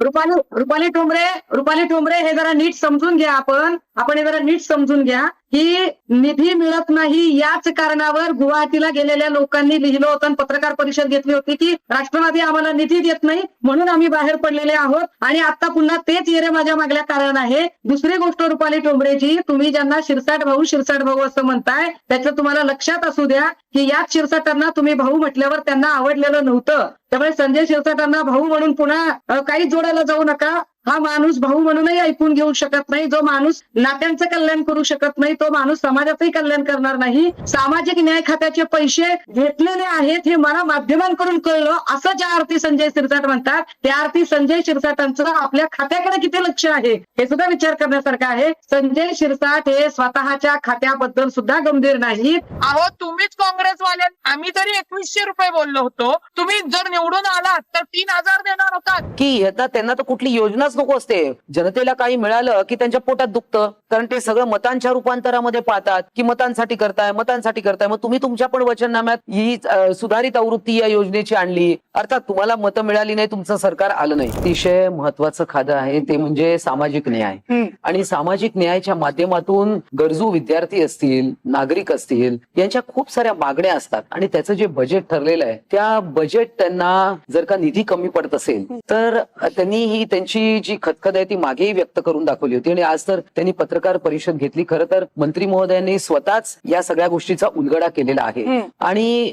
रुपाली रुपाली ठोंबरे रुपाली ठोंबरे हे जरा नीट समजून घ्या आपण. आपण हे जरा नीट समजून घ्या. ही निधी मिळत नाही. याच कारणावर गुवाहाटीला गेलेल्या लोकांनी लिहिलं होतं पत्रकार परिषद घेतली होती की राष्ट्रवादी आम्हाला निधी देत नाही म्हणून आम्ही बाहेर पडलेले आहोत आणि आता पुन्हा तेच येरे माझ्या मागल्या कारण आहे. दुसरी गोष्ट रुपाली टोंबरेजी तुम्ही ज्यांना शिरसाट भाऊ शिरसाट भाऊ असं म्हणताय त्याचं तुम्हाला लक्षात असू द्या की याच शिरसाटांना तुम्ही भाऊ म्हटल्यावर त्यांना आवडलेलं नव्हतं. त्यामुळे संजय शिरसाटांना भाऊ म्हणून पुन्हा काहीच काही जोडायला जाऊ नका. हा माणूस भाऊ म्हणूनही ऐकून घेऊ शकत नाही. जो माणूस नात्यांचं कल्याण करू शकत नाही तो माणूस समाजाचंही कल्याण करणार नाही. सामाजिक न्याय खात्याचे पैसे घेतलेले आहेत हे मला माध्यमांकडून कळलं. असं ज्या आरती संजय शिरसाट म्हणतात त्या आरती संजय शिरसाटांचं आपल्या खात्याकडे किती लक्ष आहे हे सुद्धा विचार करण्यासारखं आहे. संजय शिरसाट हे स्वतःच्या खात्याबद्दल सुद्धा गंभीर नाहीत. अहो तुम्हीच काँग्रेसवाले आम्ही तरी एकवीसशे रुपये बोललो होतो तुम्ही जर निवडून आलात तर तीन हजार देणार होतात. की आता त्यांना तर कुठली योजनाच नको असते. जनतेला काही मिळालं की त्यांच्या पोटात दुखतं. कारण ते सगळं मतांच्या रूपांतरामध्ये पाहतात की मतांसाठी करताय मतांसाठी करताय. मग तुम्ही तुमच्या पण वचननाम्यात ही सुधारित आवृत्ती या योजनेची आणली. अर्थात तुम्हाला मतं मिळाली नाही तुमचं सरकार आलं नाही. अतिशय महत्वाचं खातं आहे. ते म्हणजे सामाजिक न्याय. आणि सामाजिक न्यायाच्या माध्यमातून गरजू विद्यार्थी असतील नागरिक असतील यांच्या खूप साऱ्या मागण्या असतात. आणि त्याचं जे बजेट ठरलेलं आहे त्या बजेट त्यांना जर का निधी कमी पडत असेल तर त्यांनी ही त्यांची जी खतखत आहे ती मागेही व्यक्त करून दाखवली होती. आणि आज तर त्यांनी पत्रकार परिषद घेतली. खरं तर मंत्री महोदयांनी स्वतःच या सगळ्या गोष्टीचा उलगडा केलेला आहे. आणि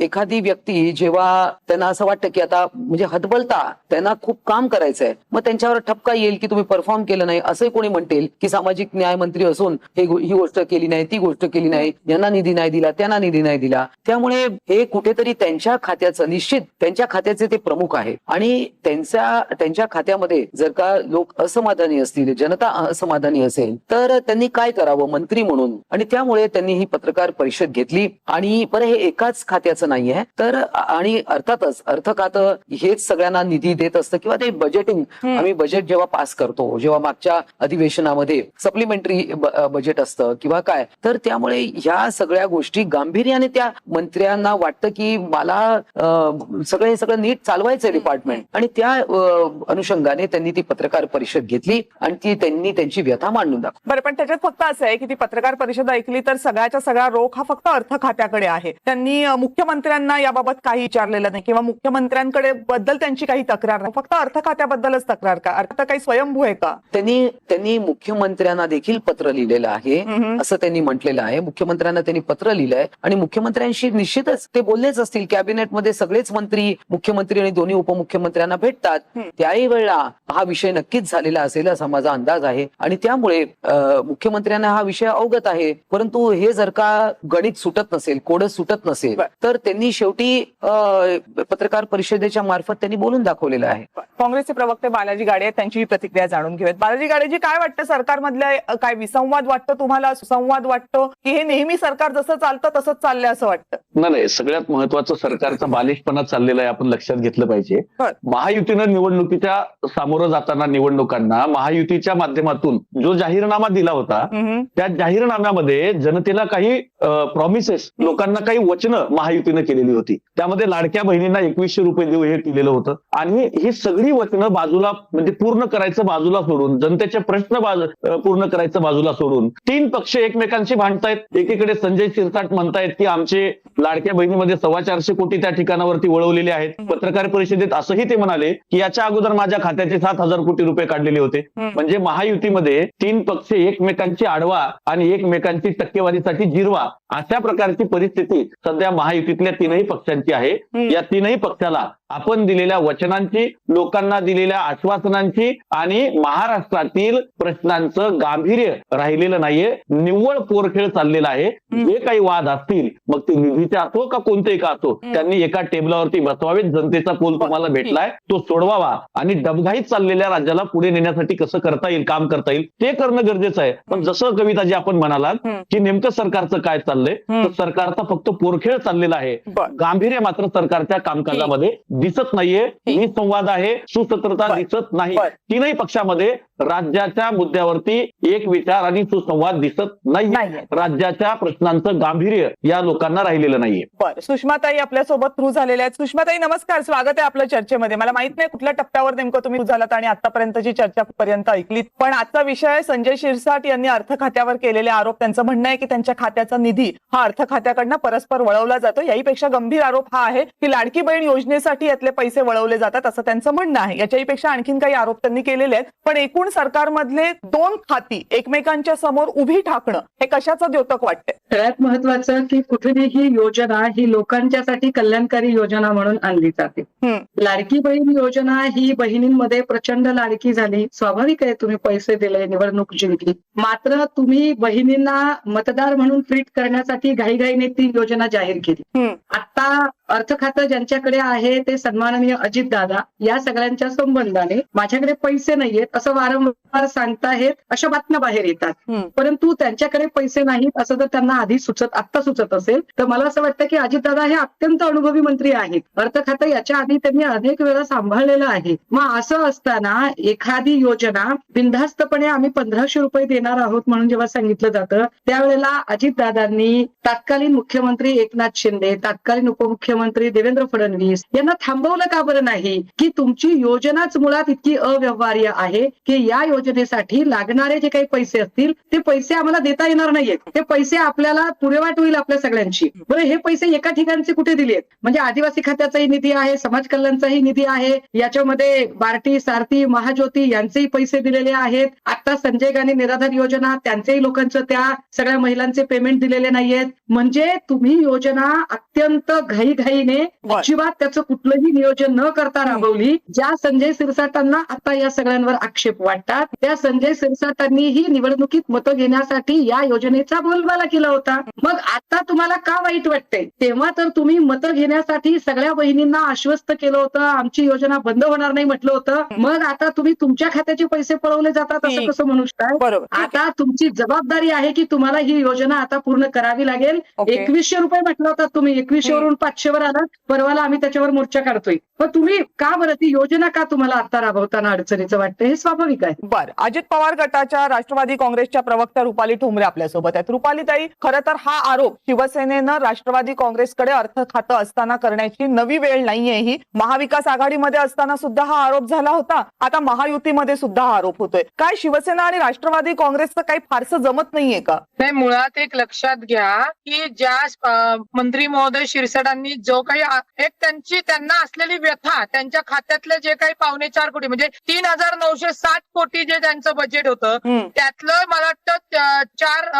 एखादी व्यक्ती जेव्हा त्यांना असं वाटतं की आता म्हणजे हतबलता त्यांना खूप काम करायचंय मग त्यांच्यावर ठपका येईल की तुम्ही परफॉर्म केलं नाही असंही कोणी म्हणतील की सामाजिक न्याय मंत्री असून हे ही गोष्ट केली नाही ती गोष्ट केली नाही यांना निधी नाही दिला त्यांना निधी नाही दिला. त्यामुळे हे कुठेतरी त्यांच्या खात्याचं निश्चित त्यांच्या खात्याचे ते प्रमुख आहे. आणि त्यांच्या त्यांच्या खात्यामध्ये जर का लोक असमाधानी असतील जनता असमाधानी असेल तर त्यांनी काय करावं? मंत्री म्हणून. आणि त्यामुळे त्यांनी ही पत्रकार परिषद घेतली. आणि बरं हे एकाच खात्याचं नाहीये तर आणि अर्थातच अर्थ खातं हेच सगळ्यांना निधी देत असतं किंवा ते बजेटिंग आम्ही बजेट जेव्हा पास करतो जेव्हा मागच्या अधिवेशनामध्ये सप्लिमेंटरी बजेट असतं किंवा काय तर त्यामुळे ह्या सगळ्या गोष्टी गांभीर्याने त्या मंत्र्यांना वाटतं की मला सगळं हे सगळं नीट चालवायचंय डिपार्टमेंट आणि त्या अनुषंगाने त्यांनी ती पत्रकार परिषद घेतली आणि ती त्यांनी त्यांची व्यथा मांडून दाखवली. बरं पण त्याच्यात फक्त असं आहे की ती पत्रकार परिषद ऐकली तर सगळ्याच्या सगळा रोख हा फक्त अर्थ खात्याकडे आहे. त्यांनी मुख्यमंत्र्यांना याबाबत काही विचारलेलं नाही किंवा मुख्यमंत्र्यांकडे बद्दल त्यांची काही तक्रार नाही. फक्त अर्थ खात्याबद्दलच तक्रार का? अर्थ काही स्वयंभू आहे का? त्यांनी त्यांनी मुख्यमंत्र्यांना देखील पत्र लिहिलेलं आहे. असं त्यांनी म्हटलेलं आहे. मुख्यमंत्र्यांना त्यांनी पत्र लिहिलंय आणि मुख्यमंत्र्यांशी निश्चितच ते बोललेच असतील. कॅबिनेटमध्ये सगळेच मंत्री मुख्यमंत्री आणि दोन्ही उपमुख्यमंत्र्यांना भेटतात. त्याही वेळेला हा विषय नक्कीच झालेला असेल असा माझा अंदाज आहे. आणि त्यामुळे मुख्यमंत्र्यांना हा विषय अवगत आहे. परंतु हे जर का गणित सुटत नसेल कोडच सुटत नसेल. तर त्यांनी शेवटी पत्रकार परिषदेच्या मार्फत त्यांनी बोलून दाखवलेलं आहे. काँग्रेसचे प्रवक्ते बालाजी गाडे आहेत त्यांची प्रतिक्रिया जाणून घेऊयात. बालाजी गाडेजी काय वाटतं सरकारमधल्या काय विसंवाद वाटतो तुम्हाला? सुसंवाद वाटतो की हे नेहमी सरकार जसं चालतं तसंच चाललंय असं वाटतं? नाही नाही. सगळ्यात महत्वाचं सरकारचा बालिशपणा चाललेला आहे आपण लक्षात घेतलं पाहिजे. महायुतीनं निवडणुकीच्या सामोरं जाताना निवडणुकांना महायुतीच्या माध्यमातून जो जाहीरनामा दिला होता. त्या जाहीरनाम्यामध्ये जनतेला काही प्रॉमिसेस लोकांना काही वचनं महायुतीनं केलेली होती. त्यामध्ये लाडक्या बहिणींना एकवीसशे रुपये देऊ हे केलेलं होतं. आणि ही सगळी वचनं बाजूला म्हणजे पूर्ण करायचं बाजूला सोडून जनतेचे प्रश्न पूर्ण करायचं बाजूला सोडून तीन पक्ष एकमेकांशी भांडतायत. एकीकडे संजय शिरसाट म्हणतायत की आमचे लाडक्या बहिणीमध्ये सव्वा चारशे कोटी त्या ठिकाणावरती वळवलेले आहेत. पत्रकार परिषदेत असंही ते म्हणाले की याच्या अगोदर माझ्या खात्याचे सात हजार कोटी रुपये काढलेले होते. म्हणजे महायुतीमध्ये तीन पक्ष एकमेकांची आडवा आणि एकमेकांची टक्केवारीसाठी जिरवा अशा प्रकारची परिस्थिती सध्या महायुतीतल्या तीनही पक्षांची आहे. या तीनही पक्षाला आपण दिलेल्या वचनांची लोकांना दिलेल्या आश्वासनांची आणि महाराष्ट्रातील प्रश्नांचं गांभीर्य राहिलेलं नाहीये. निव्वळ पोरखेळ चाललेला आहे. जे काही वाद असतील मग ते निधीचे असो का कोणतेही का असो. त्यांनी एका टेबलावरती बसवावेत. जनतेचा पोल तुम्हाला भेटलाय. तो सोडवावा आणि डबघाईत चाललेल्या राज्याला पुढे नेण्यासाठी कसं करता येईल काम करता येईल ते करणं गरजेचं आहे. पण जसं कविताजी आपण म्हणालात. की नेमकं सरकारचं काय चाललंय. तर सरकारचा फक्त पोरखेळ चाललेला आहे. गांभीर्य मात्र सरकारच्या कामकाजामध्ये दिसत नाहीये. निसंवाद आहे सुसूत्रता. दिसत नाही. तीनही पक्षामध्ये राज्याच्या मुद्द्यावरती एक विचार आणि सुसंवाद दिसत नाही राज्याच्या प्रश्नांचं गांभीर्य या लोकांना राहिलेलं नाहीये. बरं सुषमाताई आपल्यासोबत थ्रू झालेल्या आहेत. सुषमाताई नमस्कार. स्वागत आहे आपल्या चर्चेमध्ये. मला माहीत नाही कुठल्या टप्प्यावर नेमकं तुम्ही झालात आणि आतापर्यंतची चर्चा पर्यंत ऐकलीत. पण आजचा विषय संजय शिरसाट यांनी अर्थ खात्यावर केलेले आरोप. त्यांचं म्हणणं आहे की त्यांच्या खात्याचा निधी हा अर्थ खात्याकडनं परस्पर वळवला जातो. याहीपेक्षा गंभीर आरोप हा आहे की लाडकी बहीण योजनेसाठी यातले पैसे वळवले जातात असं त्यांचं म्हणणं आहे. याच्याहीपेक्षा आणखीन काही आरोप त्यांनी केलेले आहेत. पण एकूण सरकारमधले दोन खाती एकमेकांच्या समोर उभी ठाकणं हे कशाचं द्योतक वाटतंय? सगळ्यात महत्वाचं की कुठली ही योजना ही लोकांच्यासाठी कल्याणकारी योजना म्हणून आणली जाते. लाडकी बहीण योजना ही बहिणींमध्ये प्रचंड लाडकी झाली. स्वाभाविक आहे तुम्ही पैसे दिले निवडणूक जिंकली. मात्र तुम्ही बहिणींना मतदार म्हणून ट्रीट करण्यासाठी घाईघाईने ती योजना जाहीर केली. आता अर्थ खातं ज्यांच्याकडे आहे ते सन्माननीय अजित दादा या सगळ्यांच्या संबंधाने माझ्याकडे पैसे नाहीयेत असं वारंवार सांगताहेत अशा बातम्या बाहेर येतात. परंतु त्यांच्याकडे पैसे नाहीत असं जर त्यांना आधी सुचत आत्ता सुचत असेल तर मला असं वाटतं की अजितदादा हे अत्यंत अनुभवी मंत्री आहेत. अर्थ खातं याच्या आधी त्यांनी अनेक वेळा सांभाळलेलं आहे. मग असं असताना एखादी योजना बिनधास्तपणे आम्ही पंधराशे रुपये देणार आहोत म्हणून जेव्हा सांगितलं जातं त्यावेळेला अजितदादांनी तत्कालीन मुख्यमंत्री एकनाथ शिंदे तत्कालीन उपमुख्यमंत्री देवेंद्र फडणवीस यांना थांबवलं का बरं नाही? की तुमची योजनाच मुळात इतकी अव्यवहार्य आहे की या योजनेसाठी लागणारे जे काही पैसे असतील ते पैसे आम्हाला देता येणार नाहीयेत. ते पैसे आपल्याला पुरेवाट होईल आपल्या सगळ्यांची बरं हे पैसे एका ठिकाणचे कुठे दिलेत? म्हणजे आदिवासी खात्याचाही निधी आहे समाज कल्याणचाही निधी आहे याच्यामध्ये बार्टी सारथी महाज्योती यांचेही पैसे दिलेले आहेत. आता संजय गांधी निराधार योजना त्यांचेही लोकांचं त्या सगळ्या महिलांचे पेमेंट दिलेले नाहीयेत. म्हणजे तुम्ही योजना अत्यंत घाई बर. अजिबात त्याचं कुठलंही नियोजन न करता राबवली. ज्या संजय सिरसाटांना आता या सगळ्यांवर आक्षेप वाटतात त्या संजय सिरसाटांनीही निवडणुकीत मतं घेण्यासाठी या योजनेचा बोलबाला केला होता. मग आता तुम्हाला का वाईट वाटते तेव्हा तर तुम्ही मतं घेण्यासाठी सगळ्या बहिणींना आश्वस्त केलं होतं आमची योजना बंद होणार नाही म्हटलं होतं. मग आता तुम्ही तुमच्या खात्याचे पैसे पळवले जातात असं. कसं म्हणू शकताय आता तुमची जबाबदारी आहे की तुम्हाला ही योजना आता पूर्ण करावी लागेल. एकवीसशे रुपये म्हटलं होतं तुम्ही. एकवीसशे वरून पाचशे वर आलात परवाला आम्ही त्याच्यावर मोर्चा काढतोय. पण तुम्ही का बरं? ती योजना का तुम्हाला आता राबवताना अडचणीचं वाटतं हे स्वाभाविक आहे. बर. अजित पवार गटाच्या राष्ट्रवादी काँग्रेसच्या प्रवक्त्या रुपाली ठोंबरे आपल्यासोबत आहेत. रुपाली ताई खरं तर हा आरोप शिवसेनेनं राष्ट्रवादी काँग्रेसकडे अर्थ खातं असताना करण्याची नवी वेळ नाहीये ही. महाविकास आघाडीमध्ये असताना सुद्धा हा आरोप झाला होता. आता महायुतीमध्ये सुद्धा हा आरोप होतोय. काय शिवसेना आणि राष्ट्रवादी काँग्रेसचं काही फारसं जमत नाहीये का? नाही मुळात एक लक्षात घ्या की ज्या मंत्री महोदय शिरसाटांनी जो काही एक त्यांची त्यांना असलेली व्यथा त्यांच्या खात्यातले जे काही पावणे चार कोटी म्हणजे तीन हजार नऊशे साठ कोटी जे त्यांचं बजेट होतं. त्यातलं मला वाटतं चार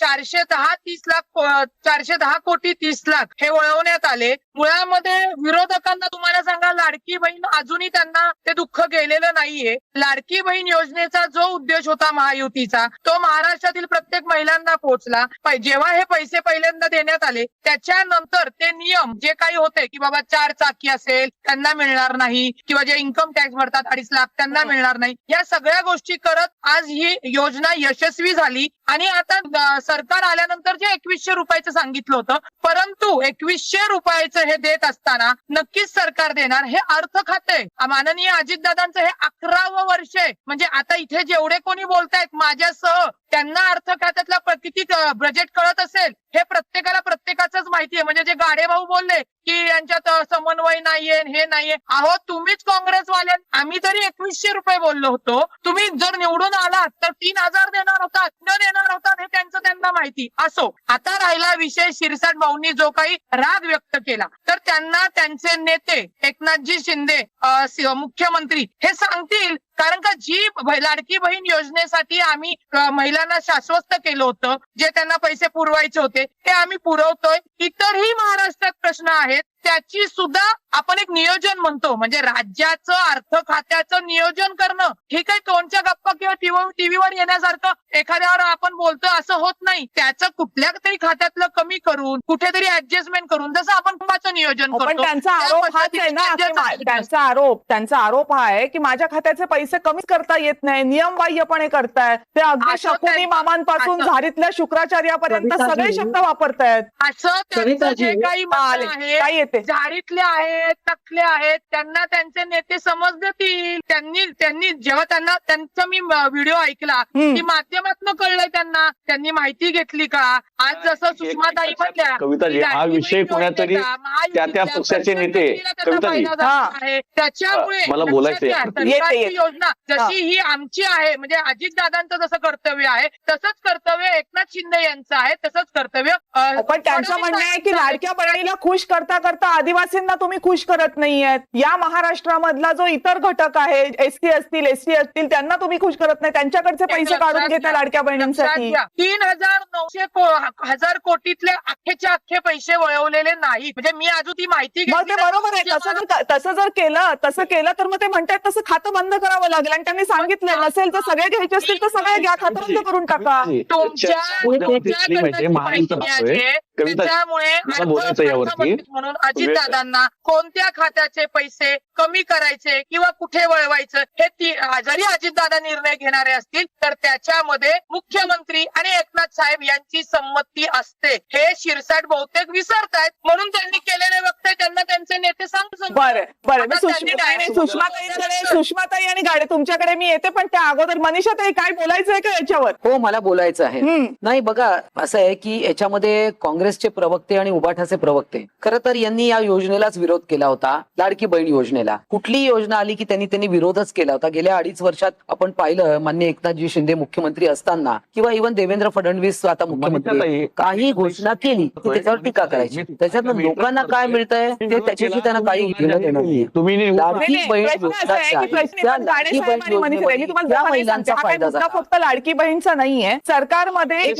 चारशे दहा तीस लाख चारशे दहा कोटी तीस लाख हे वळवण्यात आले. मुळामध्ये विरोधकांना तुम्हाला सांगा लाडकी बहीण अजूनही त्यांना ते दुःख गेलेलं नाहीये. लाडकी बहीण योजनेचा जो उद्देश होता महायुतीचा तो महाराष्ट्रातील प्रत्येक महिलांना पोहोचला. जेव्हा हे पैसे पहिल्यांदा देण्यात आले त्याच्यानंतर ते नियम जे काही होते की बाबा चार चाकी असेल त्यांना मिळणार नाही किंवा जे इन्कम टॅक्स भरतात अडीच लाख त्यांना मिळणार नाही. या सगळ्या गोष्टी करत आज ही योजना यशस्वी झाली. आणि आता सरकार आल्यानंतर जे एकवीसशे रुपयाचं सांगितलं होतं परंतु एकवीसशे रुपयाचं हे देत असताना नक्कीच सरकार देणार हे अर्थ खाते माननीय अजितदादांचं हे अकरावं वर्ष आहे. म्हणजे आता इथे जेवढे कोणी बोलतायत माझ्यासह त्यांना अर्थ खात्यातला किती बजेट कळत असेल हे प्रत्येकाला प्रत्येकाचंच माहिती आहे. म्हणजे जे गाडे भाऊ बोलले की यांच्यात समन्वय नाहीये हे नाहीये. अहो तुम्हीच काँग्रेसवाल्या आम्ही तरी एकवीसशे रुपये बोललो होतो तुम्ही जर निवडून आलात तर तीन हजार देणार होतात. न येणार होतात हे त्यांचं त्यांना माहिती. असो आता राहिला विषय शिरसाट भाऊंनी जो काही राग व्यक्त केला तर त्यांना त्यांचे नेते एकनाथजी शिंदे मुख्यमंत्री हे सांगतील. कारण का जी लाडकी बहीण योजनेसाठी आम्ही महिलांना शाश्वत केलं होतं जे त्यांना पैसे पुरवायचे होते ते आम्ही पुरवतोय. इतरही महाराष्ट्रात प्रश्न आहेत. त्याची सुद्धा आपण एक नियोजन म्हणतो. म्हणजे राज्याचं अर्थ खात्याचं नियोजन करणं. ठीक आहे तोंडच्या गप्पा किंवा टीव्हीवर येण्यासारखं एखाद्यावर आपण बोलतो असं होत नाही. त्याचं कुठल्या तरी खात्यातलं कमी करून कुठेतरी ऍडजस्टमेंट करून जसं आपण कुटुंबाचं नियोजन हो, पण करतो त्यांचा त्या आरोप हाच आहे ना त्यांचा आरोप त्यांचा आरोप हा आहे की माझ्या खात्याचे पैसे कमीच करता येत नाही नियमबाह्यपणे करतायत. ते अगदी शकुनी मामांपासून झारीतल्या शुक्राचार्यापर्यंत. सगळे शब्द वापरतायत असं त्यांचं जे काही हा, काय येते झाडीतले आहेत टकले आहेत त्यांना त्यांचे नेते समज देतील त्यांनी त्यांनी जेव्हा त्यांना त्यांचा मी व्हिडिओ ऐकला. की माध्यमातून कळलंय त्यांना त्यांनी माहिती घेतली का आज जसं सुषमाताई म्हणल्या कविताजी, हा विषय कुणातरी त्या- त्या पक्षाचे नेते, कविताजी. हा. त्याच्यामुळे मला येते. योजना हा. जशी ही आमची आहे म्हणजे अजितदादांचं जसं कर्तव्य आहे तसंच कर्तव्य एकनाथ शिंदे यांचं आहे तसंच कर्तव्य पण त्यांचं म्हणणं आहे की लाडक्या बहिणीला खुश करता करता आदिवासींना तुम्ही खुश करत नाहीयेत या महाराष्ट्रामधला जो इतर घटक आहे एसटी असतील एसटी असतील त्यांना तुम्ही खुश करत नाही त्यांच्याकडचे पैसे काढून. घेता लाडक्या बहिणींसाठी. तीन हजार नऊशे को- हजार कोटीतले अख्खेच्या अख्खे पैसे वळवलेले नाही म्हणजे मी अजून ती माहिती मग ते घेतली बरोबर आहे. तसं जर तसं जर केलं तसं केलं तर मग ते म्हणतात तसं खातं बंद करावं लागेल आणि त्यांनी सांगितलं नसेल तर सगळे घ्यायचे असतील तर सगळे घ्या खातं बंद करून टाका तुमच्या आहे. बोलायचं यावरती. अर्थमंत्री म्हणून अजितदादांना कोणत्या खात्याचे पैसे कमी करायचे किंवा कुठे वळवायचं हे ती जरी अजितदादा निर्णय घेणारे असतील तर त्याच्यामध्ये मुख्यमंत्री आणि एकनाथ साहेब यांची संमती असते. हे शिरसाट बहुतेक विसरतायत. म्हणून त्यांनी केलेले वक्तव्य त्यांना त्यांचे नेते सांगू बरं बरं. सुषमाताईंकडे सुषमाताई आणि गाडे तुमच्याकडे मी येते पण त्या अगोदर मनीषाताई काय बोलायचंय का याच्यावर? हो मला बोलायचं आहे. नाही बघा असं आहे की याच्यामध्ये काँग्रेसचे प्रवक्ते आणि उबाठाचे प्रवक्ते. खरं तर यांनी या योजनेलाच विरोध केला होता लाडकी बहीण योजनेला. कुठली योजना आली की त्यांनी त्यांनी विरोधच केला होता. गेल्या अडीच वर्षात आपण पाहिलं मान्य एकनाथजी शिंदे मुख्यमंत्री असताना किंवा इव्हन देवेंद्र फडणवीस आता मुख्यमंत्री. काही घोषणा केली की त्याच्यावर टीका करायची. त्याच्यातनं लोकांना काय मिळतंय? ते त्याच्याशी त्यांना काही घेणं देणं नाही लाडकी बहीण प्रश्न असा आहे की योजना प्रश्न त्या येतात, दाणे लाडकी साहेब बहीण आणि मनीषा ताई, मी तुम्हाला योजनेमध्ये या जरा नाही सांगते, महिलांचा काही फायदा मुद्दा झाला फक्त लाडकी बहीणचा नाहीये. सरकारमध्ये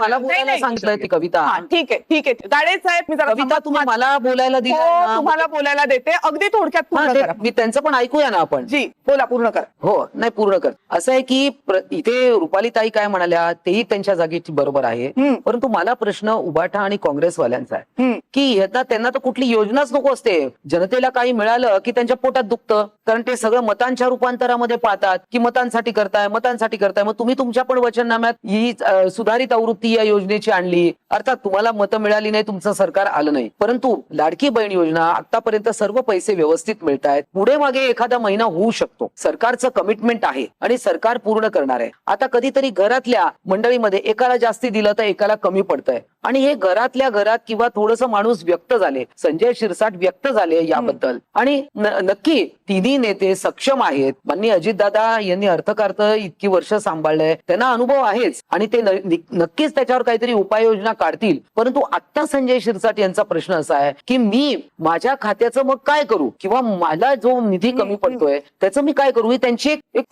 मला बोलायला. सांगितलंय ती कविता. हा, ठीक आहे ठीक आहे. दाडे साहेब मी जरा कविता थांबा. तुम्ही मला बोलायला हो, दिला तुम्हाला बोलायला देते. अगदी थोडक्यात पूर्ण ते- करा. मी त्यांचं पण ऐकूया ना आपण. जी बोला पूर्ण करा. हो नाही पूर्ण कर. असं आहे की प्र- इथे रुपाली ताई काय म्हणाल्या तेही त्यांच्या जागी बरोबर आहे. हम्म, परंतु मला प्रश्न उबाठा आणि काँग्रेसवाल्यांचा आहे. हम्म. की यांना त्यांना तर कुठली योजनाच नको असते. जनतेला काही मिळालं की त्यांच्या पोटात दुखतं. कारण ते सगळं मतांच्या रूपांतरामध्ये पाहतात की मतांसाठी करताय मतांसाठी करताय. मग तुम्ही तुमच्या पण वचननाम्यात ही अ, सुधारित आवृत्ती या योजनेची आणली. अर्थात तुम्हाला मतं मिळाली नाही तुमचं सरकार आलं नाही. परंतु लाडकी बहीण योजना आतापर्यंत सर्व पैसे व्यवस्थित मिळत आहेत. पुढे मागे एखादा महिना होऊ शकतो. सरकारचं कमिटमेंट आहे आणि सरकार पूर्ण करणार आहे. आता कधीतरी घरातल्या मंडळीमध्ये एकाला जास्ती दिलं तर एकाला कमी पडतंय. आणि हे घरातल्या घरात किंवा थोडस माणूस व्यक्त झाले संजय शिरसाट व्यक्त झाले याबद्दल. आणि नक्की तिन्ही नेते सक्षम आहेत. माननीय अजितदादा यांनी अर्थकार्त इतकी वर्ष सांभाळलंय. त्यांना अनुभव आहेच. आणि ते नक्कीच त्याच्यावर काहीतरी उपाययोजना काढतील. परंतु आता संजय शिरसाट यांचा प्रश्न असा आहे की मी माझ्या खात्याचं मग काय करू? किंवा मला जो निधी कमी पडतोय त्याचं मी काय करू? ही त्यांची एक-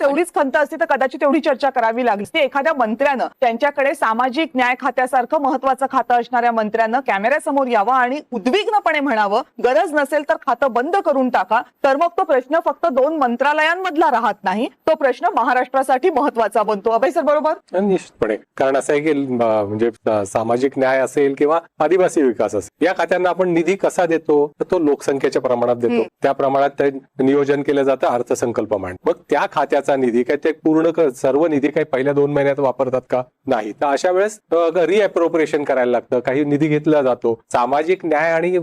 तेवढीच खंत असती तर कदाचित तेवढी चर्चा करावी लागली असती. एखाद्या मंत्र्यानं त्यांच्याकडे सामाजिक न्याय खात्यासारखं महत्वाचं खातं असणाऱ्या मंत्र्यानं कॅमेऱ्यासमोर यावं आणि उद्विग्नपणे म्हणावं गरज नसेल तर खातं बंद करून टाका तर मग तो प्रश्न फक्त दोन मंत्रालयांमधला राहत नाही. तो प्रश्न महाराष्ट्रासाठी महत्त्वाचा बनतो. अभय सर बरोबर? निश्चितपणे. कारण असं आहे की म्हणजे सामाजिक न्याय असेल किंवा आदिवासी विकास असेल या खात्यांना आपण निधी कसा देतो? तर तो लोकसंख्येच्या प्रमाणात देतो. त्या प्रमाणात ते नियोजन केलं जातं अर्थसंकल्प मांड मग त्या खात्याचा निधी काय ते पूर्ण सर्व निधी काही पहिल्या दोन महिन्यात वापरतात का? नाही. तर अशा वेळेस रिअप्रोप्रिएशन करायला लागतं. काही निधी घेतला जातो. सामाजिक न्याय आणि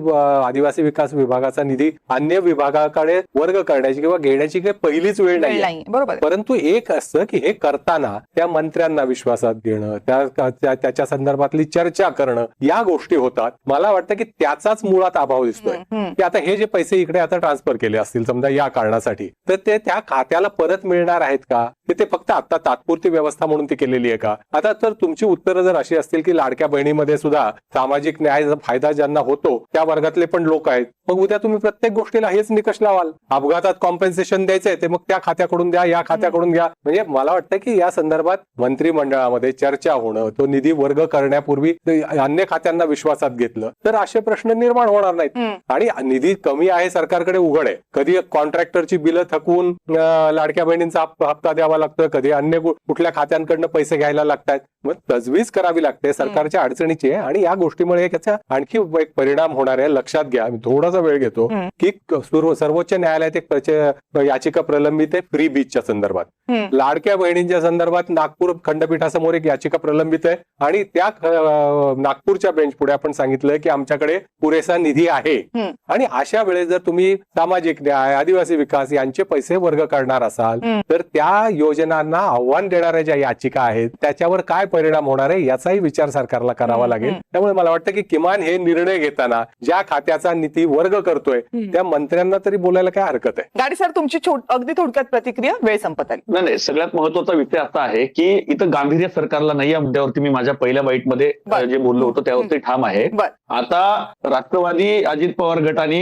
आदिवासी विकास विभागाचा निधी अन्य विभागाकडे वर्ग करण्याची किंवा घेण्याची काही पहिलीच वेळ नाही बरोबर. परंतु एक असतं की हे करताना त्या मंत्र्यांना विश्वासात घेणं त्या त्या- त्याच्या संदर्भातली चर्चा करणं या गोष्टी होतात. मला वाटतं की त्याचाच मुळात अभाव दिसतोय. की आता हे जे पैसे इकडे आता ट्रान्सफर केले असतील समजा या कारणासाठी तर ते त्या खात्याला परत मिळणार आहेत का? की ते फक्त आता तात्पुरती व्यवस्था म्हणून ती केलेली आहे का? आता तर तुमची उत्तरं जर अशी असतील की लाडक्या बहिणीमध्ये सुद्धा सामाजिक न्याय फायदा ज्यांना होतो त्या वर्गातले पण लोक आहेत. मग उद्या तुम्ही प्रत्येक गोष्टीला हेच निकष लावाल. अपघातात कॉम्पेन्सेशन द्यायचंय ते मग त्या खात्याकडून द्या या खात्याकडून द्या म्हणजे मला वाटतं की या संदर्भात मंत्रिमंडळामध्ये चर्चा होणं तो निधी वर्ग करण्यापूर्वी अन्य खात्यांना विश्वासात घेतलं तर असे प्रश्न निर्माण होणार नाहीत. आणि निधी कमी आहे सरकारकडे उघड. आहे कधी कॉन्ट्रॅक्टरची बिलं थकवून लाडक्या बहिणींचा हप- हप्ता द्यावा लागतो कधी अन्य कुठल्या खात्यांकडनं पैसे घ्यायला लागतात मग तजवीज करावी लागते सरकारच्या अडचणीची आहे आणि या गोष्टीमुळे एक याचा आणखी एक परिणाम होणार आहे लक्षात घ्या मी थोडासा वेळ घेतो. की क- सर्व- सर्वोच्च न्यायालयात एक याचिका प्रलंबित आहे फ्री बीचच्या संदर्भात. लाडक्या बहिणींच्या संदर्भात नागपूर खंडपीठासमोर एक याचिका प्रलंबित आहे आणि त्या नागपूरच्या बेंच पुढे आपण सांगितलंय की आमच्याकडे पुरेसा निधी आहे. आणि अशा वेळेस जर तुम्ही सामाजिक न्याय आदिवासी विकास यांचे पैसे वर्ग करणार असाल. तर त्या योजनांना आव्हान देणाऱ्या ज्या याचिका आहेत त्याच्यावर काय परिणाम होणार आहे याचाही विचार सरकारला करावा लागेल. त्यामुळे मला वाटतं की किमान हे निर्णय घेताना ज्या खात्याचा निधी वर्ग करतोय. त्या मंत्र्यांना तरी बोलायला काय हरकत आहे गाडी सर तुमची छोट अगदी थोडक्यात प्रतिक्रिया वेळ संपत आली नाही नाही सगळ्यात महत्त्वाचा विषय असा आहे की इथं गांभीर्य सरकारला नाही या मुद्द्यावरती मी माझ्या पहिल्या बाईटमध्ये बर. जे बोललो होतो त्यावरती ठाम आहे आता राष्ट्रवादी अजित पवार गटाने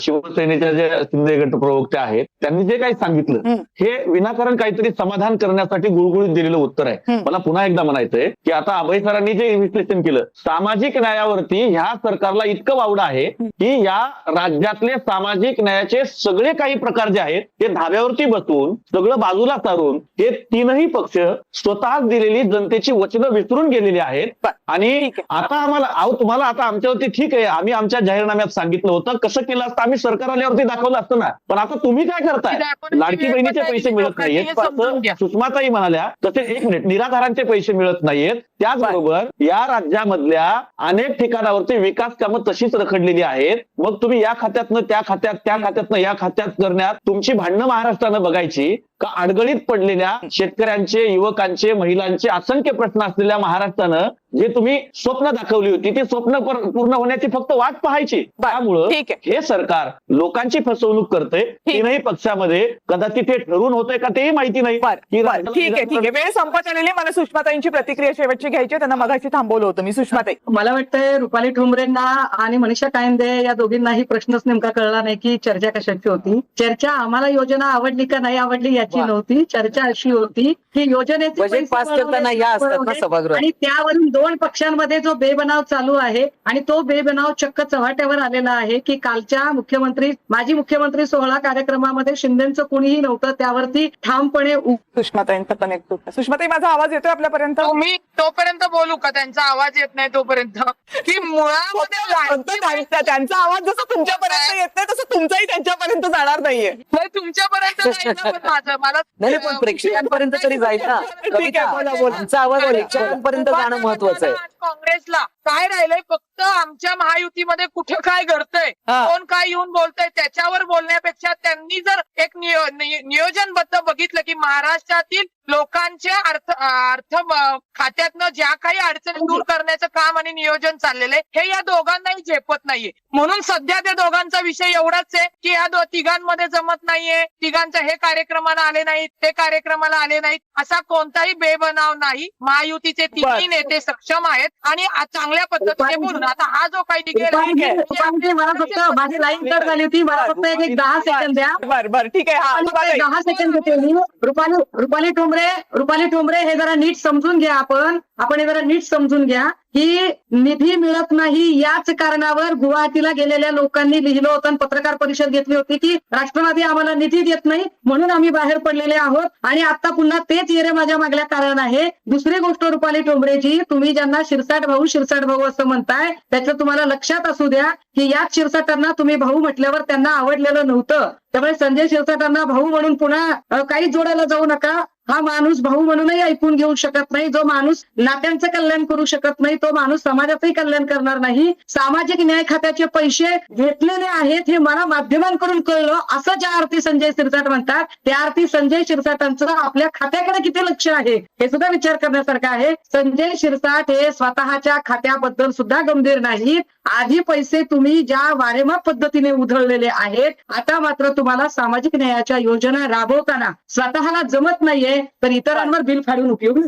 शिवसेनेच्या जे शिंदे गट प्रवक्ते आहेत त्यांनी जे काही सांगितलं. हे विनाकारण काहीतरी समाधान करण्यासाठी गुळगुळीत दिलेलं उत्तर आहे. मला पुन्हा एकदा म्हणायचंय की आता अभय सरांनी जे विश्लेषण केलं सामाजिक न्यायावरती ह्या सरकारला इतकं वावडं आहे की या राज्यातले सामाजिक न्यायाचे सगळे काही प्रकार जे आहेत ते धाब्यावरती बसवून सगळं बाजूला सारून हे तीनही पक्ष स्वतःच दिलेली जनतेची वचनं विसरून गेलेली आहेत. आणि. आता आम्हाला अहो तुम्हाला आता आमच्यावरती ठीक आहे आम्ही आमच्या जाहीरनाम्यात सांगितलं होतं कसं केलं असतं आम्ही सरकार आल्यावरती दाखवलं असतं ना पण आता तुम्ही काय करताय लाडकी बहिणीचे पैसे. मिळत लोकांनी सुषमाताई म्हणाल्या तसे एक मिनिट निराधारांचे पैसे मिळत नाहीयेत. त्याचबरोबर या राज्यामधल्या अनेक ठिकाणावरती विकास कामं तशीच रखडलेली आहेत. मग तुम्ही या खात्यातनं त्या खात्यात त्या खात्यातनं या खात्यात करण्यात तुमची भांडणं महाराष्ट्रानं बघायची. का अडगळीत पडलेल्या शेतकऱ्यांचे युवकांचे महिलांचे असंख्य प्रश्न असलेल्या महाराष्ट्रानं जे तुम्ही स्वप्न दाखवली होती ती स्वप्न पर- पूर्ण होण्याची फक्त वाट पाहायची. त्यामुळं ठीक आहे. हे सरकार लोकांची फसवणूक करते तीनही पक्षामध्ये कदाचित हे ठरवून होतंय का तेही माहिती नाही. ठीक आहे ठीक आहे. वेळ संपत आलेली. मला सुषमाताईंची प्रतिक्रिया शेवटची घ्यायची. त्यांना मगाशी थांबवलं होतं मी. सुषमाताई. मला वाटतंय रुपाली ठोंबरेंना आणि मनीषा कायंदे या दोघींनाही प्रश्नच नेमका कळला नाही की चर्चा कशाची होती. चर्चा आम्हाला योजना आवडली का नाही आवडली याची वा. नव्हती चर्चा अशी होती की योजनेचे बजेट पैसे पास करताना या असतात ना वळवले. सभागृहात. आणि त्यावरून दोन पक्षांमध्ये जो बेबनाव चालू आहे आणि तो बेबनाव चक्क चव्हाट्यावर आलेला आहे की कालच्या मुख्यमंत्री माजी मुख्यमंत्री सोहळा कार्यक्रमामध्ये शिंदेचं कुणीही नव्हतं त्यावरती ठामपणे उ- सुषमाताईंचा कनेक्ट होता. सुषमाताई माझा आवाज येतोय आपल्यापर्यंत? तुम्ही तोपर्यंत बोलू का? त्यांचा आवाज येत नाही तोपर्यंत. की मुळामध्ये फक्त लाडकी बहीण- त्यांचा त्यांचा आवाज जसं तुमच्यापर्यंत येत नाही तसं तुमचाही त्यांच्यापर्यंत जाणार नाहीये. नाही, तुमच्यापर्यंत नाही ना पण माझं मला नाही पण प्रेक्षकांपर्यंत तरी बोला. आमचा आवाज प्रेक्षकांपर्यंत जाणं महत्वाचं आहे. काँग्रेसला. काय राहिलंय? फक्त आमच्या महायुतीमध्ये कुठे काय घडतंय? हा. कोण काय येऊन बोलतंय? त्याच्यावर बोलण्यापेक्षा त्यांनी जर एक नियो- नि- नियोजनबद्ध बघितलं की महाराष्ट्रातील लोकांच्या अर्थ अर्थ म- खात्यातनं ज्या काही अडचणी दूर करण्याचं काम आणि नियोजन चाललेलं आहे हे या दोघांनाही झेपत नाहीये. म्हणून सध्या त्या दोघांचा विषय एवढाच आहे की या दो तिघांमध्ये जमत नाहीये. तिघांच्या हे कार्यक्रमाला आले नाहीत ते कार्यक्रमाला आले नाहीत. असा कोणताही बेबनाव नाही. महायुतीचे तिन्ही. नेते सक्षम आहेत. आणि आ- चांगल्या पद्धतीने बोलून. आता हा जो काही निघेल मला फक्त माझी लाईन कट झाली होती. मला फक्त एक एक दहा सेकंद द्या. बर बर ठीक आहे हा. दहा सेकंद देते मी. रुपाली रुपाली ठोंबरे रुपाली ठोंबरे हे जरा नीट समजून घ्या आपण. आपण हे जरा नीट समजून घ्या. ही निधी मिळत नाही. याच कारणावर गुवाहाटीला गेलेल्या लोकांनी लिहिलं होतं पत्रकार परिषद घेतली होती की राष्ट्रवादी आम्हाला निधी देत नाही म्हणून आम्ही बाहेर पडलेले आहोत. आणि आता पुन्हा तेच येरे माझ्या मागल्या कारण आहे. दुसरी गोष्ट रुपाली टोंबरेजी तुम्ही ज्यांना शिरसाट भाऊ शिरसाट भाऊ असं म्हणताय त्याचं तुम्हाला लक्षात असू द्या की याच शिरसाटांना तुम्ही भाऊ म्हटल्यावर त्यांना आवडलेलं नव्हतं. त्यामुळे संजय शिरसाटांना भाऊ म्हणून पुन्हा काही जोडायला जाऊ नका. हा माणूस भाऊ म्हणूनही ऐकून घेऊ शकत नाही. जो माणूस नात्यांचं कल्याण करू शकत नाही तो माणूस समाजाचंही कल्याण करणार नाही. सामाजिक न्याय खात्याचे पैसे घेतलेले आहेत हे मला माध्यमांकडून कळलं. असं ज्या अर्थी संजय शिरसाट म्हणतात त्या अर्थी संजय शिरसाटांचं आपल्या खात्याकडे किती लक्ष आहे हे सुद्धा विचार करण्यासारखं आहे. संजय शिरसाट हे स्वतःच्या खात्याबद्दल सुद्धा गंभीर नाहीत. आधी पैसे तुम्ही ज्या वारेमाप पद्धतीने उधळलेले आहेत आता मात्र तुम्हाला सामाजिक न्यायाच्या योजना राबवताना स्वतःला जमत नाहीये. तर इतरांवर बिल फाडून उपयोग नाही